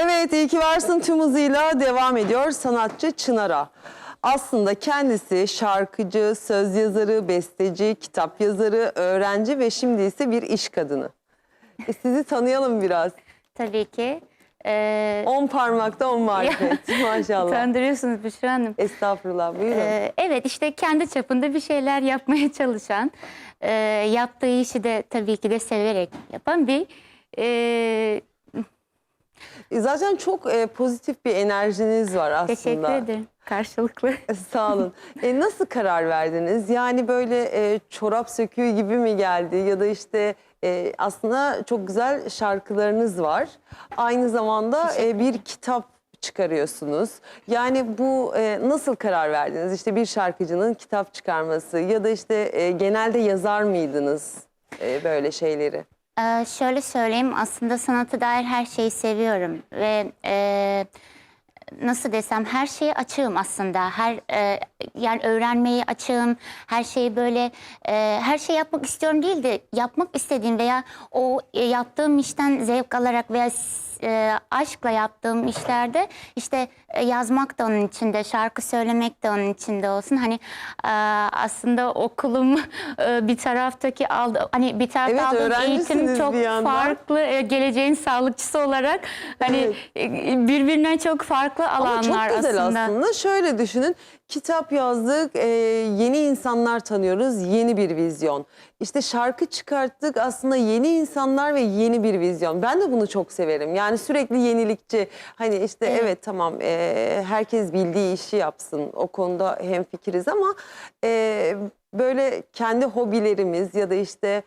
Evet, iyi ki varsın tüm hızıyla devam ediyor sanatçı Çınar'a. Aslında kendisi şarkıcı, söz yazarı, besteci, kitap yazarı, öğrenci ve şimdi ise bir iş kadını. E, sizi tanıyalım biraz. Tabii ki. Ee, On parmakta on marifet maşallah. Utandırıyorsunuz Büşra Hanım. Estağfurullah buyurun. Ee, evet işte kendi çapında bir şeyler yapmaya çalışan, e, yaptığı işi de tabii ki de severek yapan bir e, Zaten çok e, pozitif bir enerjiniz var aslında. teşekkür ederim karşılıklı. Sağ olun. E, nasıl karar verdiniz? Yani böyle e, çorap söküğü gibi mi geldi? Ya da işte e, aslında çok güzel şarkılarınız var. Aynı zamanda e, bir kitap çıkarıyorsunuz. Yani bu e, nasıl karar verdiniz? İşte bir şarkıcının kitap çıkarması ya da işte e, genelde yazar mıydınız e, böyle şeyleri? Ee, şöyle söyleyeyim aslında sanata dair her şeyi seviyorum ve e, nasıl desem her şeye açığım aslında. Her e, yani öğrenmeyi açığım her şeyi böyle e, her şey yapmak istiyorum değil de yapmak istediğim veya o e, yaptığım işten zevk alarak veya e, aşkla yaptığım işlerde işte e, yazmak da onun içinde, şarkı söylemek de onun içinde olsun. Hani e, aslında okulum e, bir taraftaki aldı hani bir tarafta Evet, aldığım eğitim çok farklı e, geleceğin sağlıkçısı olarak hani e, birbirinden çok farklı Ama alanlar çok güzel aslında. aslında. Şöyle düşünün. Kitap yazdık, e, yeni insanlar tanıyoruz, yeni bir vizyon. İşte şarkı çıkarttık, aslında yeni insanlar ve yeni bir vizyon. Ben de bunu çok severim. Yani sürekli yenilikçi. Hani işte evet, Evet. tamam e, herkes bildiği işi yapsın. O konuda hemfikiriz ama e, böyle kendi hobilerimiz ya da işte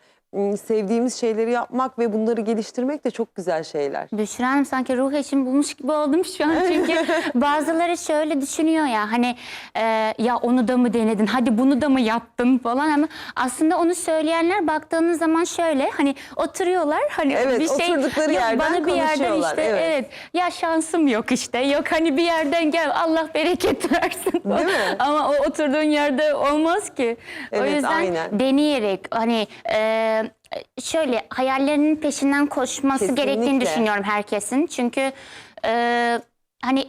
sevdiğimiz şeyleri yapmak ve bunları geliştirmek de çok güzel şeyler. Büşra Hanım sanki ruh eşim bulmuş gibi oldum şu an çünkü bazıları şöyle düşünüyor ya hani e, ya onu da mı denedin hadi bunu da mı yaptın falan ama aslında onu söyleyenler baktığınız zaman şöyle hani oturuyorlar hani Evet, bir şey oturdukları yok, yerden bana bir yerden işte evet. evet. ya şansım yok işte yok hani bir yerden gel Allah bereket versin. Değil mi? ama o oturduğun yerde olmaz ki o Evet, yüzden aynen. deneyerek hani e, şöyle hayallerinin peşinden koşması gerektiğini Kesinlikle. düşünüyorum herkesin. Çünkü e, hani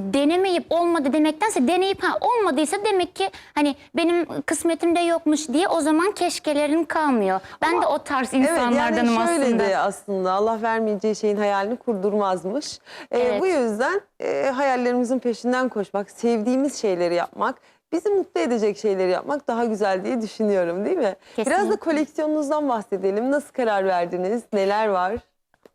denemeyip olmadı demektense deneyip ha olmadıysa demek ki hani benim kısmetimde yokmuş diye o zaman keşkelerin kalmıyor. Ben de o tarz Evet insanlardanım yani şöyle aslında. de aslında Allah vermeyeceği şeyin hayalini kurdurmazmış. Ee, Evet. Bu yüzden e, hayallerimizin peşinden koşmak, sevdiğimiz şeyleri yapmak, bizi mutlu edecek şeyleri yapmak daha güzel diye düşünüyorum değil mi? Biraz da Kesinlikle. koleksiyonunuzdan bahsedelim. Nasıl karar verdiniz? Neler var?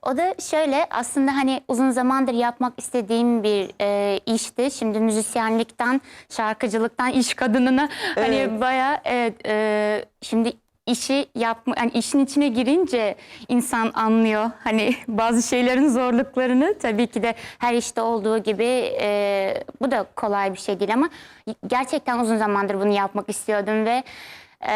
O da şöyle aslında hani uzun zamandır yapmak istediğim bir e, işti. Şimdi müzisyenlikten, şarkıcılıktan iş kadınına Evet. hani bayağı evet, e, şimdi işi yapma yani işin içine girince insan anlıyor hani bazı şeylerin zorluklarını tabii ki de her işte olduğu gibi e, bu da kolay bir şey değil ama gerçekten uzun zamandır bunu yapmak istiyordum ve e,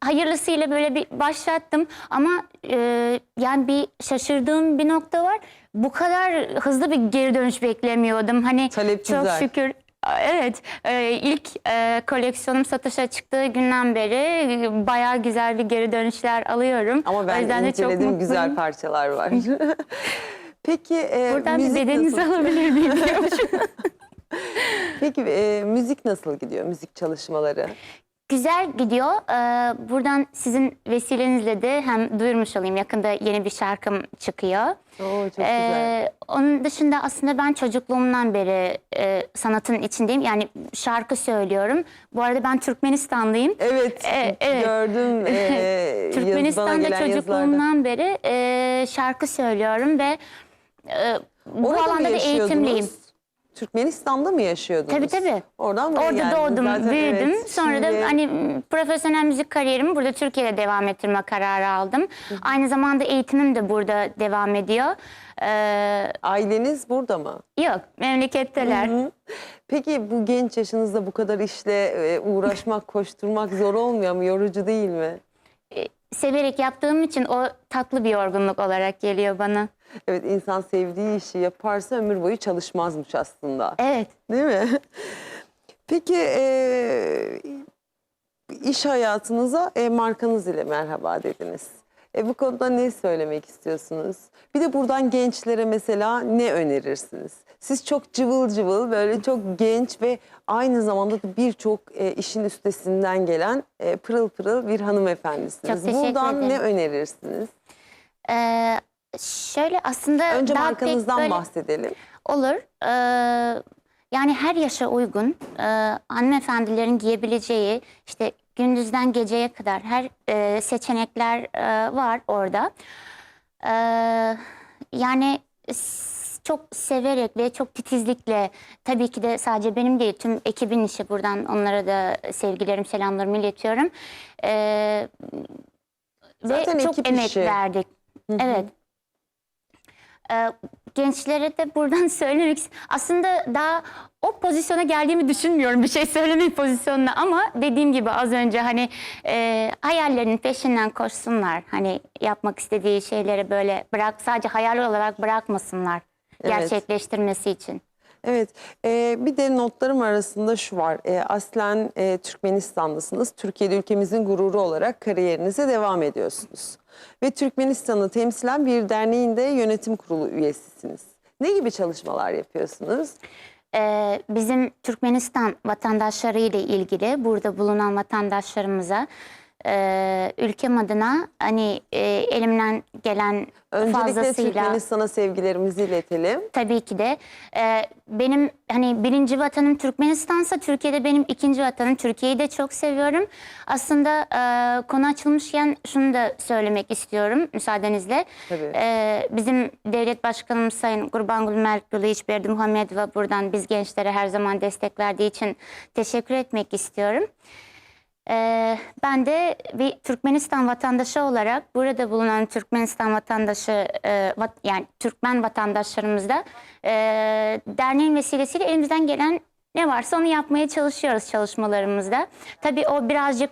hayırlısıyla böyle bir başlattım ama e, yani bir şaşırdığım bir nokta var. Bu kadar hızlı bir geri dönüş beklemiyordum. Hani Talep çok güzel. şükür Evet, e, ilk e, koleksiyonum satışa çıktığı günden beri bayağı güzel bir geri dönüşler alıyorum. Ama o ben yüzden de çok inceledim güzel mutluyum. parçalar var. Peki e, Buradan bir müzik bedeninizi nasıl? alabilir miyim. Peki e, müzik nasıl gidiyor? Müzik çalışmaları? Güzel gidiyor. Ee, buradan sizin vesilenizle de hem duyurmuş olayım. Yakında yeni bir şarkım çıkıyor. Oo, çok güzel. Ee, onun dışında aslında ben çocukluğumdan beri e, sanatın içindeyim. Yani şarkı söylüyorum. Bu arada ben Türkmenistanlıyım. Evet, e, evet. gördüm e, bana Türkmenistan'da gelen yazılarda. çocukluğumdan beri e, şarkı söylüyorum ve e, bu Orada mı alanda da yaşıyordunuz? eğitimliyim. Türkmenistan'da mı yaşıyordunuz? Tabii tabii. Oradan buraya Orada geldiniz doğdum, zaten, büyüdüm. evet. Sonra Şimdi- da hani profesyonel müzik kariyerimi burada Türkiye'de devam ettirme kararı aldım. Aynı zamanda eğitimim de burada devam ediyor. Ee, Aileniz burada mı? yok, memleketteler. Hı. Peki bu genç yaşınızda bu kadar işle e, uğraşmak, koşturmak zor olmuyor mu? Yorucu değil mi? Severek yaptığım için o tatlı bir yorgunluk olarak geliyor bana. Evet insan sevdiği işi yaparsa ömür boyu çalışmazmış aslında. Evet. Değil mi? Peki e, iş hayatınıza e, markanız ile merhaba dediniz. E, bu konuda ne söylemek istiyorsunuz? Bir de buradan gençlere mesela ne önerirsiniz? Siz çok cıvıl cıvıl böyle çok genç ve aynı zamanda da birçok e, işin üstesinden gelen e, pırıl pırıl bir hanımefendisiniz. Çok teşekkür Buradan ne ederim. önerirsiniz? Ee, şöyle aslında Önce daha pek markanızdan böyle- bahsedelim. Olur. Ee, yani her yaşa uygun e, hanımefendilerin giyebileceği işte gündüzden geceye kadar her e, seçenekler e, var orada. Ee, yani çok severek ve çok titizlikle tabii ki de sadece benim değil tüm ekibin işi buradan onlara da sevgilerim selamlarımı iletiyorum. Ee, Zaten ve çok emek işi. verdik. Evet. Ee, gençlere de buradan söylemek aslında daha o pozisyona geldiğimi düşünmüyorum bir şey söyleme pozisyonuna ama dediğim gibi az önce hani e, hayallerinin peşinden koşsunlar hani yapmak istediği şeyleri böyle bırak sadece hayal olarak bırakmasınlar Evet. gerçekleştirmesi için. Evet, e, bir de notlarım arasında şu var. E, aslen e, Türkmenistan'dasınız. Türkiye'de ülkemizin gururu olarak kariyerinize devam ediyorsunuz. Ve Türkmenistan'ı temsilen bir derneğin de yönetim kurulu üyesisiniz. Ne gibi çalışmalar yapıyorsunuz? Ee, bizim Türkmenistan vatandaşları ile ilgili burada bulunan vatandaşlarımıza e, ülkem adına hani e, elimden gelen Öncelikle fazlasıyla Türkmenistan'a sevgilerimizi iletelim. tabii ki de e, benim hani birinci vatanım Türkmenistan'sa Türkiye'de benim ikinci vatanım. Türkiye'yi de çok seviyorum. Aslında e, konu açılmışken şunu da söylemek istiyorum müsaadenizle. Tabii. E, bizim devlet başkanımız Sayın Gurbanguly Melkulu İçberdi Muhammedova buradan biz gençlere her zaman destek verdiği için teşekkür etmek istiyorum. Ben de bir Türkmenistan vatandaşı olarak burada bulunan Türkmenistan vatandaşı vat- yani Türkmen vatandaşlarımız da e, derneğin vesilesiyle elimizden gelen ne varsa onu yapmaya çalışıyoruz çalışmalarımızda. Tabii o birazcık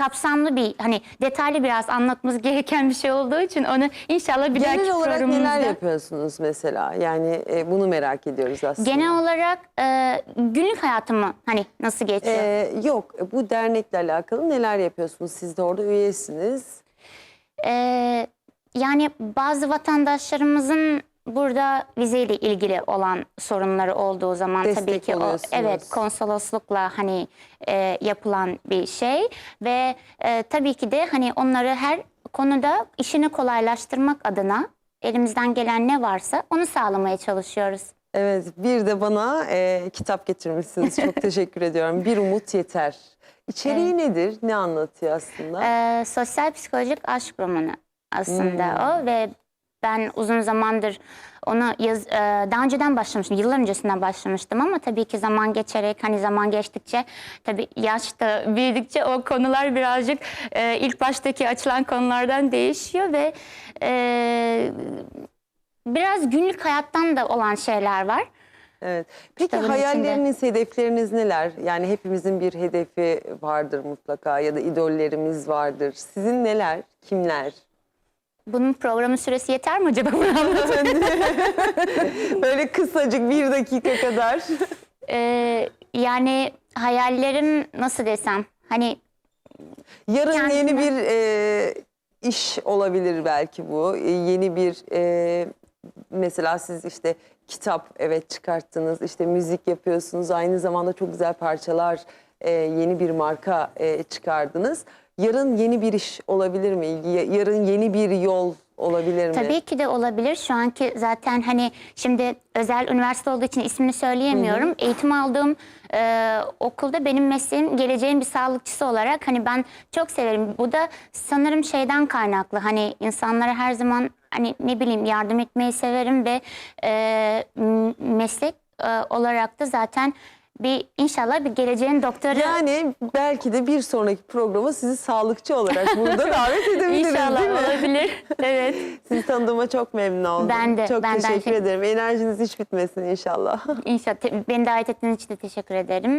kapsamlı bir hani detaylı biraz anlatmamız gereken bir şey olduğu için onu inşallah bir dahaki Genel olarak neler yapıyorsunuz mesela? Yani e, bunu merak ediyoruz aslında. Genel olarak e, günlük hayatımı hani nasıl geçiyor? E, yok, bu dernekle alakalı neler yapıyorsunuz? Siz de orada üyesiniz. Ee, yani bazı vatandaşlarımızın burada vizeyle ilgili olan sorunları olduğu zaman Destek tabii ki o evet konsoloslukla hani e, yapılan bir şey ve e, tabii ki de hani onları her konuda işini kolaylaştırmak adına elimizden gelen ne varsa onu sağlamaya çalışıyoruz. Evet, bir de bana e, kitap getirmişsiniz. Çok teşekkür ediyorum. Bir Umut Yeter. İçeriği nedir? Ne anlatıyor aslında? Ee, sosyal psikolojik aşk romanı aslında o ve ben uzun zamandır onu yaz, e, daha önceden başlamıştım, yıllar öncesinden başlamıştım ama tabii ki zaman geçerek hani zaman geçtikçe tabii yaş da büyüdükçe o konular birazcık e, ilk baştaki açılan konulardan değişiyor ve e, biraz günlük hayattan da olan şeyler var. Evet. Peki kitabın hayalleriniz, hedefleriniz neler? Yani hepimizin bir hedefi vardır mutlaka ya da idollerimiz vardır. Sizin neler? Kimler? Bunun programın süresi yeter mi acaba bunu anlatmak? Böyle kısacık bir dakika kadar. Ee, yani hayallerim nasıl desem hani Yarın Kendine- yeni bir e, iş olabilir belki bu. E, yeni bir e, mesela siz işte kitap evet çıkarttınız. işte müzik yapıyorsunuz. Aynı zamanda çok güzel parçalar e, yeni bir marka e, çıkardınız. Yarın yeni bir iş olabilir mi? Ya- Yarın yeni bir yol olabilir mi? tabii ki de olabilir. Şu anki zaten hani şimdi özel üniversite olduğu için ismini söyleyemiyorum. Eğitim aldığım e, okulda benim mesleğim geleceğin bir sağlıkçısı olarak hani ben çok severim. Bu da sanırım şeyden kaynaklı. Hani insanlara her zaman hani ne bileyim yardım etmeyi severim ve e, meslek e, olarak da zaten bir inşallah bir geleceğin doktoru Yani belki de bir sonraki programa sizi sağlıkçı olarak burada davet edebiliriz İnşallah değil mi? olabilir. Evet. Sizi tanıdığıma çok memnun oldum. Ben de, Çok ben de teşekkür ederim. Enerjiniz hiç bitmesin inşallah. İnşallah. Te- Beni davet ettiğiniz için de teşekkür ederim.